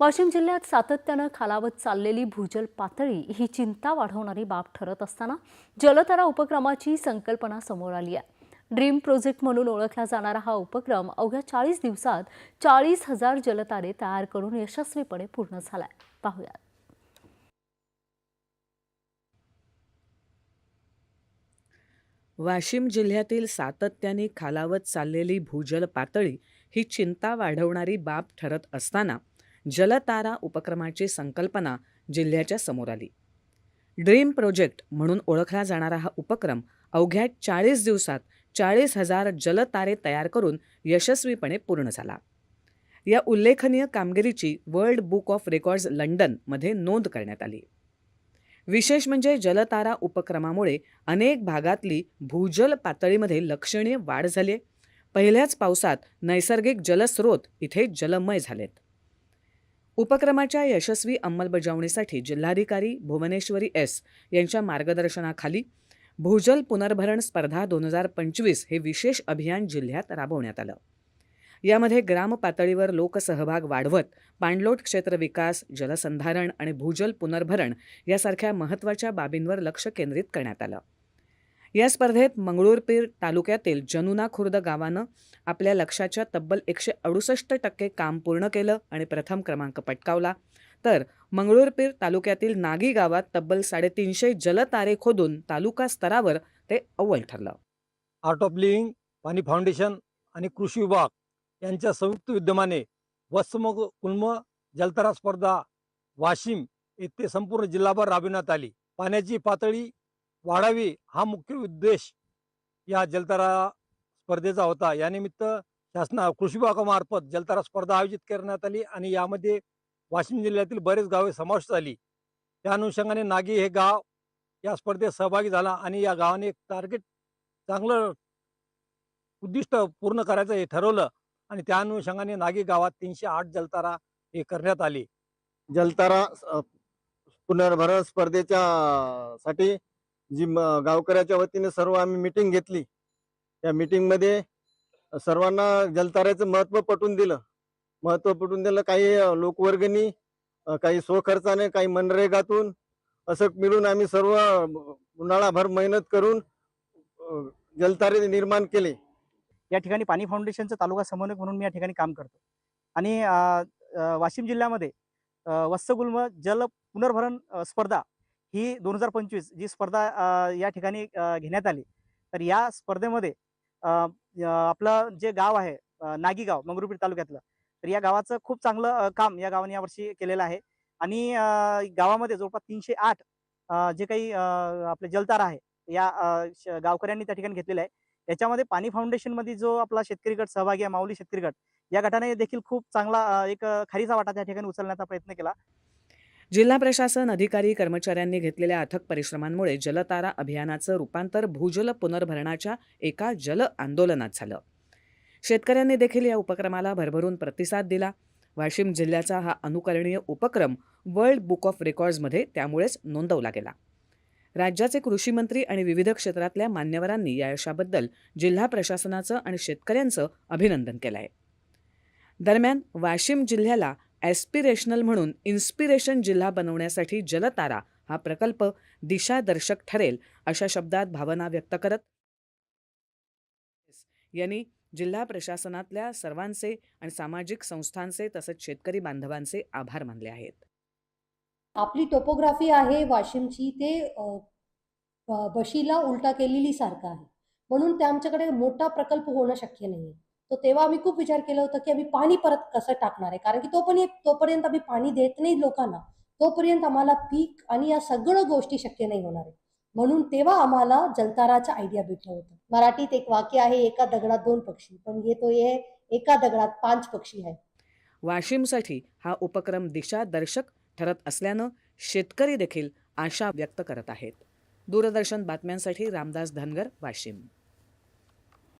वाशिम जिल्ह्यात सातत्यानं खालावत चाललेली भूजल पातळी ही चिंता वाढवणारी बाब ठरत असताना जलतरा उपक्रमाची संकल्पना समोर आली आहे. ड्रीम प्रोजेक्ट म्हणून ओळखला जाणारा हा उपक्रम अवघ्या चाळीस दिवसात चाळीस हजार जलतारे तयार करून यशस्वीपणे पूर्ण झालाय. पाहूयात. वाशिम जिल्ह्यातील सातत्याने खालावत चाललेली भूजल पातळी ही चिंता वाढवणारी बाब ठरत असताना जलतारा उपक्रमाची संकल्पना जिल्ह्याच्या समोर आली. ड्रीम प्रोजेक्ट म्हणून ओळखला जाणारा हा उपक्रम अवघ्या चाळीस दिवसात चाळीस हजार जलतारे तयार करून यशस्वीपणे पूर्ण झाला. या उल्लेखनीय कामगिरीची वर्ल्ड बुक ऑफ रेकॉर्ड्स लंडनमध्ये नोंद करण्यात आली. विशेष म्हणजे जलतारा उपक्रमामुळे अनेक भागातली भूजल पातळीमध्ये लक्षणीय वाढ झाली पहिल्याच पावसात नैसर्गिक जलस्रोत इथे जलमय झालेत. उपक्रमाच्या यशस्वी अंमलबजावणीसाठी जिल्हाधिकारी भुवनेश्वरी एस यांच्या मार्गदर्शनाखाली भूजल पुनर्भरण स्पर्धा दोन हजार पंचवीस हे विशेष अभियान जिल्ह्यात राबवण्यात आलं. यामध्ये ग्राम पातळीवर लोकसहभाग वाढवत पाणलोट क्षेत्र विकास जलसंधारण आणि भूजल पुनर्भरण यासारख्या महत्त्वाच्या बाबींवर लक्ष केंद्रित करण्यात आलं. या स्पर्धेत मंगळूरपीर तालुक्यातील जनुना खुर्द गावानं आपल्या लक्षाच्या तब्बल एकशे अडुसष्ट टक्के काम पूर्ण केलं आणि प्रथम क्रमांक पटकावला. तर मंगळूरपीर तालुक्यातील नागी गावात तब्बल साडेतीनशे जलतारे खोदून तालुका स्तरावर ते अव्वल ठरलं. आर्ट ऑफ लिव्हिंग पाणी फाउंडेशन आणि कृषी विभाग यांच्या संयुक्त विद्यमाने वत्सम कुल्म जलतरा स्पर्धा वाशिम येथे संपूर्ण जिल्हाभर राबविण्यात आली. पाण्याची पातळी वाढावी हा मुख्य उद्देश या जलतारा स्पर्धेचा होता. यानिमित्त शासना कृषी विभागामार्फत जलतारा स्पर्धा आयोजित करण्यात आली आणि यामध्ये वाशिम जिल्ह्यातील बरेच गावे समाविष्ट झाली. त्या अनुषंगाने नागी हे गाव या स्पर्धेत सहभागी झाला आणि या गावाने एक टार्गेट चांगलं उद्दिष्ट पूर्ण करायचं हे ठरवलं आणि त्या अनुषंगाने नागी गावात तीनशे आठ जलतारा हे करण्यात आली. जलतारा पुनर्भरण स्पर्धेच्या साठी जी म- गावकऱ्याच्या वतीने सर्व आम्ही मिटिंग घेतली. त्या meeting सर्वांना जलताऱ्याचं महत्त्व पटवून दिलं. महत्त्व पटवून दिलं काही लोकवर्गणी काही स्वखर्चाने काही मनरेगातून असं मिळून आम्ही सर्व उन्हाळाभर मेहनत करून जलतारे निर्माण केले. या ठिकाणी पाणी फाउंडेशनचं तालुका समन्वयक म्हणून मी या ठिकाणी काम करतो. आणि वाशिम जिल्ह्यामध्ये अ, वत्सगुल्म जल पुनर्भरण स्पर्धा ही दोन हजार पंचवीस जी स्पर्धा या ठिकाणी घेण्यात आली. तर या स्पर्धेमध्ये आपलं जे गाव आहे नागीगाव नागी गाव मंगरुपीर तालुक्यातलं तर या गावाचं खूप चांगलं काम या गावाने यावर्षी केलेलं आहे. आणि गावामध्ये जवळपास तीनशे आठ जे काही आपले जलतार आहे या गावकऱ्यांनी त्या ठिकाणी घेतलेलं आहे. याच्यामध्ये पाणी फाउंडेशनमध्ये जो आपला शेतकरी गट सहभागी आहे माऊली शेतकरी गट या गटाने देखील खूप चांगला एक खरीचा खारीचा वाटा त्या ठिकाणी उचलण्याचा प्रयत्न केला. जिल्हा प्रशासन अधिकारी कर्मचाऱ्यांनी घेतलेल्या अथक परिश्रमांमुळे जलतारा अभियानाचं रूपांतर भूजल पुनर्भरणाच्या एका जल आंदोलनात झालं. शेतकऱ्यांनी देखील या उपक्रमाला भरभरून प्रतिसाद दिला. वाशिम जिल्ह्याचा हा अनुकरणीय उपक्रम वर्ल्ड बुक ऑफ रेकॉर्ड्समध्ये त्यामुळेच नोंदवला गेला. राज्याचे कृषी मंत्री आणि विविध क्षेत्रातल्या मान्यवरांनी या यशाबद्दल जिल्हा प्रशासनाचं आणि शेतकऱ्यांचं अभिनंदन केलं आहे दरम्यान वाशिम जिल्ह्याला ॲस्पिरेशनल म्हणून इन्स्पिरेशन जिल्हा बनवण्यासाठी जलतारा हा प्रकल्प दिशादर्शक ठरेल अशा शब्दात भावना व्यक्त करत यांनी जिल्हा प्रशासनातल्या सर्वांचे आणि सामाजिक संस्थांचे तसंच शेतकरी बांधवांचे आभार मानले आहेत. आपली टोपोग्राफी आहे वाशिमची ते बशीला उलटा केलेली सारखं आहे. म्हणून ते आमच्याकडे मोठा प्रकल्प होणं शक्य नाही तर तेव्हा आम्ही खूप विचार केला होता की आम्ही पाणी परत कसं टाकणार आहे? कारण की तो पण एक तोपर्यंत आम्ही पाणी देत नाही लोकांना. तोपर्यंत आम्हाला पीक आणि या सगळं गोष्टी शक्य नाही होणार आहे. म्हणून तेव्हा आम्हाला जलताराचा आयडिया भेटला होतं. मराठीत एक वाक्य आहे एका दगडात दोन पक्षी. पण हे तो हे एका दगडात पाच पक्षी आहे वाशिमसाठी हा उपक्रम दिशादर्शक ठरत असल्यानं शेतकरी देखील आशा व्यक्त करत आहेत. दूरदर्शन बातम्यांसाठी रामदास धनगर वाशिम.